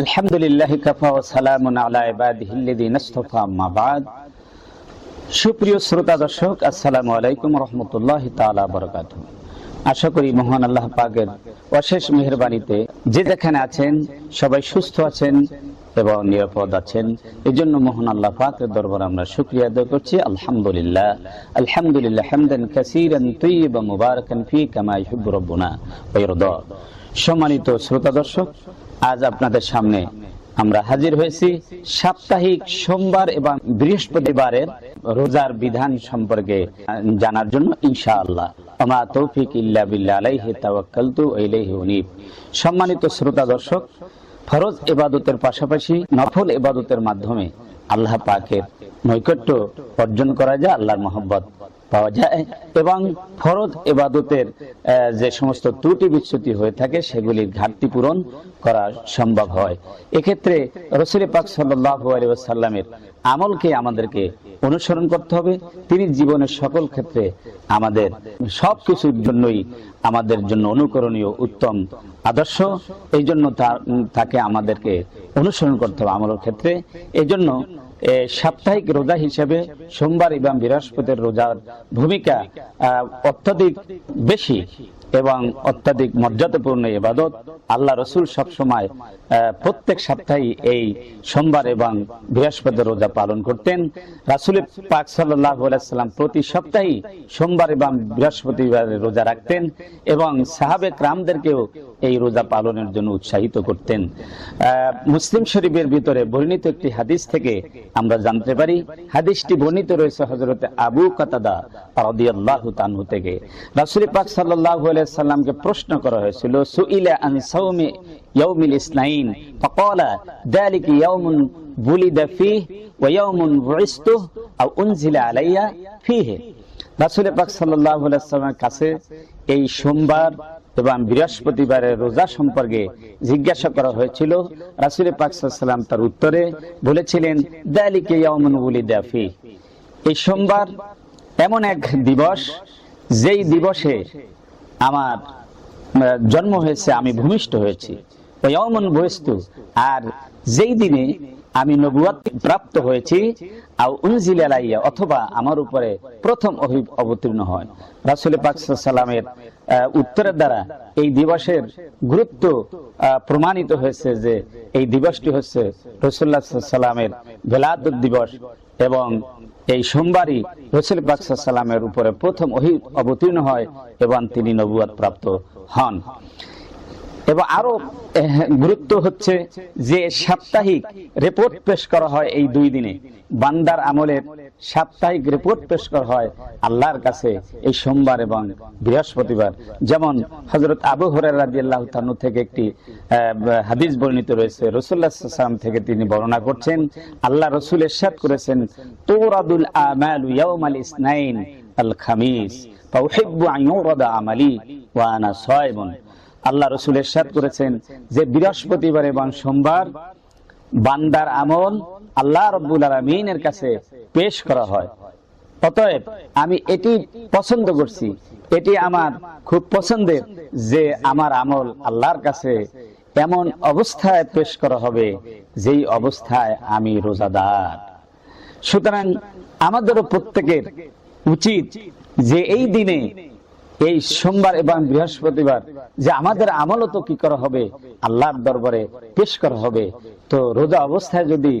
আলহামদুলিল্লাহ কাফা সুপ্রিয় শ্রোতা দর্শক, আসসালামু আলাইকুম রহমতুল্লাহ আশা করি মহান আল্লাহ পাকের অশেষ যে যেখানে আছেন, সবাই সুস্থ আছেন এবং নিরাপদ আছেন। এই জন্য মোহন আল্লাহ পাকের দরবার আমরা শুক্রিয়া আদায় করছি। আলহামদুলিল্লাহ। আলহামদুলিল্লাহ হামদান কাসীরান তাইয়িবান মুবারাকান ফি কামা ইউহিব্বু রাব্বুনা ওয়া সম্মানিত শ্রোতা দর্শক আজ আপনাদের সামনে আমরা হাজির হয়েছি সাপ্তাহিক সোমবার এবং বৃহস্পতিবারের রোজার বিধান সম্পর্কে জানার জন্য ইনশাআল্লাহ। আমা তৌফিক ইল্লা আলাইহি তাওয়াক্কালতু ইলাইহি উনীব। সম্মানিত শ্রোতা দর্শক, ফরজ ইবাদতের পাশাপাশি নফল ইবাদতের মাধ্যমে আল্লাহ পাকের নৈকট্য অর্জন করা যায়, আল্লাহর মহব্বত। পাওয়া যায়। এবং ফরজ এবাদতের যে সমস্ত ত্রুটি বিচ্যুতি হয়ে থাকে সেগুলির ঘাটতি পূরণ করা সম্ভব হয়। এক্ষেত্রে রসুল পাক সাল্লামের আমলকে আমাদেরকে অনুসরণ করতে হবে। তিনি জীবনের সকল ক্ষেত্রে আমাদের সব কিছুর জন্যই আমাদের জন্য অনুকরণীয় উত্তম আদর্শ। এই জন্য তাকে আমাদেরকে অনুসরণ করতে হবে আমলের ক্ষেত্রে। এই জন্য এ, সাপ্তাহিক রোজা হিসেবে সোমবার এবং বৃহস্পতির রোজার ভূমিকা অত্যধিক বেশি। এবং অত্যাধিক মর্যাদাপূর্ণ ইবাদত। আল্লাহ রসুল সবসময় প্রত্যেক সপ্তাহে এই সোমবার এবং বৃহস্পতি রোজা পালন করতেন। রাসুল পাক সাল্লাম প্রতি সপ্তাহে সোমবার এবং বৃহস্পতিবার রোজা রাখতেন এবং সাহাবে ক্রামদেরকেও এই রোজা পালনের জন্য উৎসাহিত করতেন। মুসলিম শরীফের ভিতরে বর্ণিত একটি হাদিস থেকে আমরা জানতে পারি। হাদিসটি বর্ণিত রয়েছে হজরত আবু কাতাদা রাদিয়াল্লাহু তাআলা থেকে। রাসূল পাক সাল্লাল্লাহু আলাইহি সাল্লামকে প্রশ্ন করা হয়েছিল, সুইলা আন ইয়াউমিল ফাকালা ইয়াউমুন বুলিদা ওয়া ইয়াউমুন আও উনজিলা আলাইয়া পাক সাল্লাল্লাহু আলাইহি কাছে এই সোমবার এবং বৃহস্পতিবারের রোজা সম্পর্কে জিজ্ঞাসা করা হয়েছিল। রাসুল পাক সাল্লাম তার উত্তরে বলেছিলেন, দালিকে ইয়াউমুন উলিদা ফি এই সোমবার এমন এক দিবস, যেই দিবসে আমার জন্ম হয়েছে, আমি ভূমিষ্ঠ হয়েছি। অমন বস্তু, আর যেই দিনে আমি নবুয়াত প্রাপ্ত হয়েছি আর উনজিল আলাইয়া, অথবা আমার উপরে প্রথম অবতীর্ণ হয়। রাসুল পাক সাল্লামের উত্তরের দ্বারা এই দিবসের গুরুত্ব প্রমাণিত হয়েছে যে এই দিবসটি হচ্ছে রসুল্লাহ সাল্লামের বেলাদ দিবস। এবং এই সোমবারই রসুল পাক সাল্লামের উপরে প্রথম অহিত অবতীর্ণ হয় এবং তিনি নবুয়াদ প্রাপ্ত হন। এবং আরও গুরুত্ব হচ্ছে যে সাপ্তাহিক রিপোর্ট পেশ করা হয় এই দুই দিনে। বান্দার আমলের সাপ্তাহিক রিপোর্ট পেশ করা হয় আল্লাহর কাছে এই সোমবার এবং বৃহস্পতিবার। যেমন হজরত আবু হরের তানু থেকে একটি হাদিস বর্ণিত রয়েছে। রসুল্লাহ সাল্লাম থেকে তিনি বর্ণনা করছেন, আল্লাহ রসুল এরশাদ করেছেন, তোরাদুল আমাল ইয়াউমাল ইসনাইন আল খামিস, ফাউহিব্বু আন ইউরাদা আমালি, ওয়া আনা সায়মুন আল্লাহ রসুল এরশাদ করেছেন যে বৃহস্পতিবার এবং সোমবার বান্দার আমল আল্লাহ রব্বুল আলমিনের কাছে পেশ করা হয়। অতএব আমি এটি পছন্দ করছি। এটি আমার খুব পছন্দের যে আমার আমল আল্লাহর কাছে এমন অবস্থায় পেশ করা হবে, যেই অবস্থায় আমি রোজাদার। সুতরাং আমাদেরও প্রত্যেকের উচিত যে এই দিনে এই সোমবার এবং বৃহস্পতিবার যে আমাদের আমলও তো কি করা হবে? আল্লাহর দরবারে পেশ করা হবে। তো রোজা অবস্থায় যদি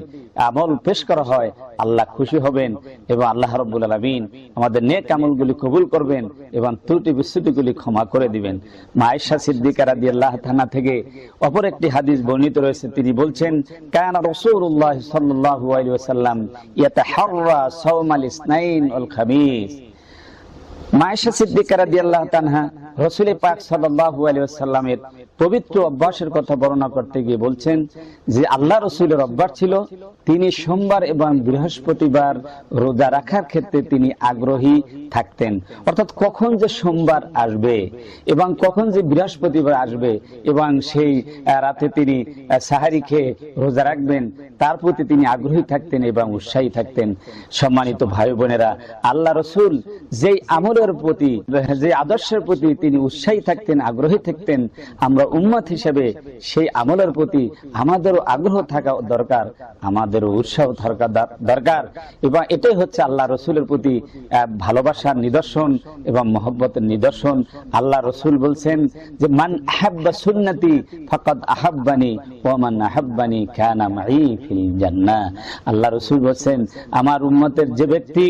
আমল পেশ করা হয়, আল্লাহ খুশি হবেন এবং আল্লাহ রব্বুল আলমিন আমাদের নেক আমলগুলি কবুল করবেন এবং ত্রুটি বিস্তুতিগুলি ক্ষমা করে দিবেন। মায়েশা সিদ্দিকা রাদি আল্লাহ থানা থেকে অপর একটি হাদিস বর্ণিত রয়েছে। তিনি বলছেন, কানা রসুল্লাহ সাল্লাহ আলী ওসাল্লাম ইয়াতাহাররা সাওমাল ইসনাইন ওয়াল খামিস। মায়েশা সিদ্দিকা রাদিয়াল্লাহু তাআলা রাসূল পাক সাল্লাল্লাহু আলাইহি ওয়াসাল্লামের পবিত্র অভ্যাসের কথা বর্ণনা করতে গিয়ে বলছেন যে আল্লাহ রসুলের অভ্যাস ছিল তিনি সোমবার এবং বৃহস্পতিবার রোজা রাখার ক্ষেত্রে তিনি আগ্রহী থাকতেন। অর্থাৎ কখন যে সোমবার আসবে এবং কখন যে বৃহস্পতিবার আসবে এবং সেই রাতে তিনি সাহারি খেয়ে রোজা রাখবেন, তার প্রতি তিনি আগ্রহী থাকতেন এবং উৎসাহী থাকতেন। সম্মানিত ভাই বোনেরা, আল্লাহ রসুল যেই আমলের প্রতি, যে আদর্শের প্রতি তিনি উৎসাহী থাকতেন, আগ্রহী থাকতেন। আমরা উম্মত হিসেবে সেই আমলের প্রতি আমাদেরও আগ্রহ থাকা দরকার, আমাদেরও উৎসাহ থাকা দরকার। এবং এটাই হচ্ছে আল্লাহ রসুলের প্রতি ভালোবাসার নিদর্শন এবং মহব্বতের নিদর্শন। আল্লাহ রসুল বলছেন যে, মান আহাব্বা সুন্নতি ফাকাদ আহাব্বানি ও মান আহাব্বানি কানা মাই ফিল জান্নাহ। আল্লাহ রসুল বলছেন, আমার উম্মতের যে ব্যক্তি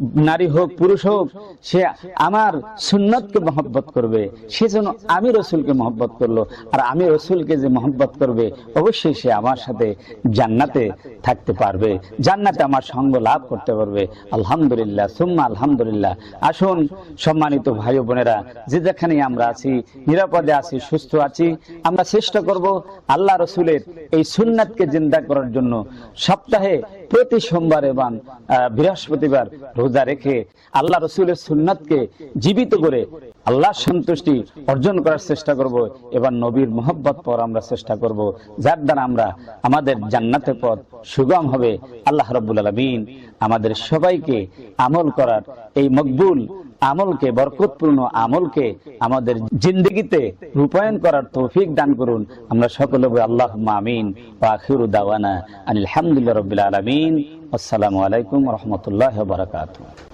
নারী হোক, পুরুষ হোক, সে আমার সুন্নতকে মহব্বত করবে। সে যেন আমি রসুলকে মহব্বত করল। আর আমি রসুলকে যে মহব্বত করবে, অবশ্যই সে আমার সাথে জান্নাতে থাকতে পারবে। জান্নাতে আমার সঙ্গ লাভ করতে পারবে। আলহামদুলিল্লাহ, সুম্মা আলহামদুলিল্লাহ। আসুন, সম্মানিত ভাই বোনেরা, যে যেখানে আমরা আছি, নিরাপদে আছি, সুস্থ আছি, আমরা চেষ্টা করব আল্লাহ রসুলের এই সুন্নাতকে জিন্দা করার জন্য। সপ্তাহে প্রতি সোমবার এবং বৃহস্পতিবার রোজা রেখে আল্লাহ রসুলের সুন্নাতকে জীবিত করে আল্লাহ সন্তুষ্টি অর্জন করার চেষ্টা করব এবার নবীর মোহব্বত পর আমরা চেষ্টা করব। যার দ্বারা আমরা আমাদের জান্নাতের পথ সুগম হবে। আল্লাহ রব্বুল আলমিন আমাদের সবাইকে আমল করার এই মকবুল আমলকে, বরকতপূর্ণ আমলকে আমাদের জিন্দগিতে রূপায়ণ করার তৌফিক দান করুন। আমরা সকলে আল্লাহ মামিন আখিরু দাওয়ানা আলহামদুলিল্লাহ রাব্বিল আলামিন। আসসালামু আলাইকুম রহমতুল্লাহ বারাকাতুহু।